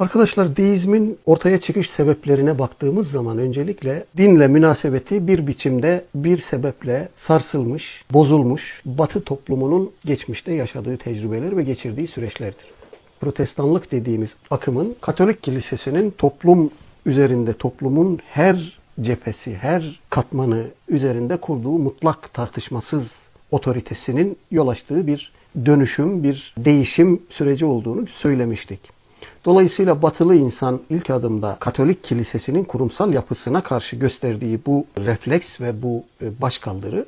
Arkadaşlar deizmin ortaya çıkış sebeplerine baktığımız zaman öncelikle dinle münasebeti bir biçimde bir sebeple sarsılmış, bozulmuş Batı toplumunun geçmişte yaşadığı tecrübeler ve geçirdiği süreçlerdir. Protestanlık dediğimiz akımın Katolik kilisesinin toplum üzerinde toplumun her cephesi, her katmanı üzerinde kurduğu mutlak tartışmasız otoritesinin yol açtığı bir dönüşüm, bir değişim süreci olduğunu söylemiştik. Dolayısıyla batılı insan ilk adımda Katolik kilisesinin kurumsal yapısına karşı gösterdiği bu refleks ve bu e, başkaldırı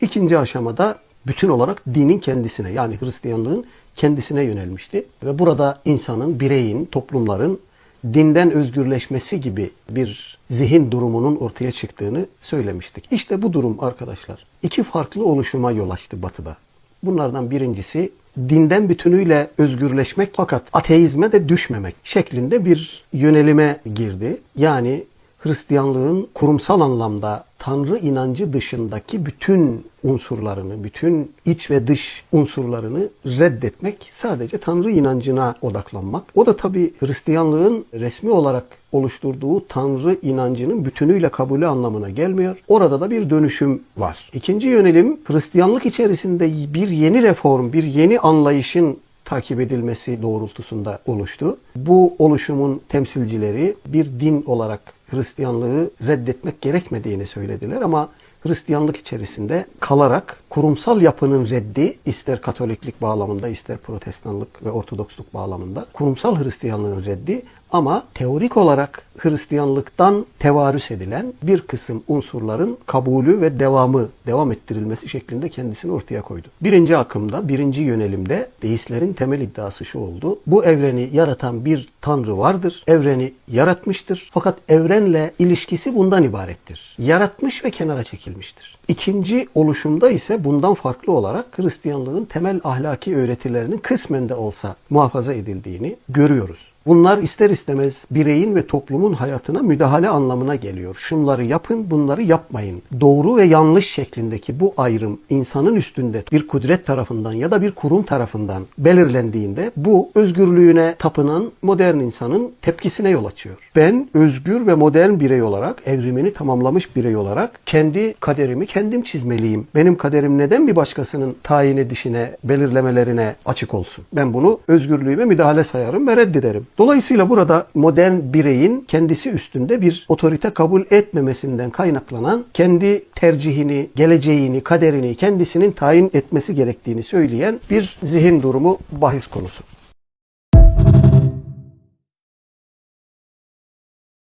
ikinci aşamada bütün olarak dinin kendisine yani Hristiyanlığın kendisine yönelmişti. Ve burada insanın, bireyin, toplumların dinden özgürleşmesi gibi bir zihin durumunun ortaya çıktığını söylemiştik. İşte bu durum arkadaşlar iki farklı oluşuma yol açtı batıda. Bunlardan birincisi dinden bütünüyle özgürleşmek fakat ateizme de düşmemek şeklinde bir yönelime girdi. Yani Hristiyanlığın kurumsal anlamda Tanrı inancı dışındaki bütün unsurlarını, bütün iç ve dış unsurlarını reddetmek, sadece Tanrı inancına odaklanmak. O da tabi Hristiyanlığın resmi olarak oluşturduğu Tanrı inancının bütünüyle kabulü anlamına gelmiyor. Orada da bir dönüşüm var. İkinci yönelim Hristiyanlık içerisinde bir yeni reform, bir yeni anlayışın takip edilmesi doğrultusunda oluştu. Bu oluşumun temsilcileri bir din olarak Hristiyanlığı reddetmek gerekmediğini söylediler ama Hristiyanlık içerisinde kalarak kurumsal yapının reddi ister Katoliklik bağlamında ister Protestanlık ve Ortodoksluk bağlamında kurumsal Hristiyanlığın reddi ama teorik olarak Hristiyanlıktan tevarüs edilen bir kısım unsurların kabulü ve devamı, devam ettirilmesi şeklinde kendisini ortaya koydu. Birinci akımda, birinci yönelimde deistlerin temel iddiası şu oldu. Bu evreni yaratan bir tanrı vardır. Evreni yaratmıştır. Fakat evrenle ilişkisi bundan ibarettir. Yaratmış ve kenara çekilmiştir. İkinci oluşumda ise bundan farklı olarak Hristiyanlığın temel ahlaki öğretilerinin kısmen de olsa muhafaza edildiğini görüyoruz. Bunlar ister istemez bireyin ve toplumun hayatına müdahale anlamına geliyor. Şunları yapın, bunları yapmayın. Doğru ve yanlış şeklindeki bu ayrım insanın üstünde bir kudret tarafından ya da bir kurum tarafından belirlendiğinde bu özgürlüğüne tapınan modern insanın tepkisine yol açıyor. Ben özgür ve modern birey olarak, evrimini tamamlamış birey olarak kendi kaderimi kendim çizmeliyim. Benim kaderim neden bir başkasının tayin edişine, belirlemelerine açık olsun? Ben bunu özgürlüğüme müdahale sayarım ve reddederim. Dolayısıyla burada modern bireyin kendisi üstünde bir otorite kabul etmemesinden kaynaklanan kendi tercihini, geleceğini, kaderini kendisinin tayin etmesi gerektiğini söyleyen bir zihin durumu bahis konusu.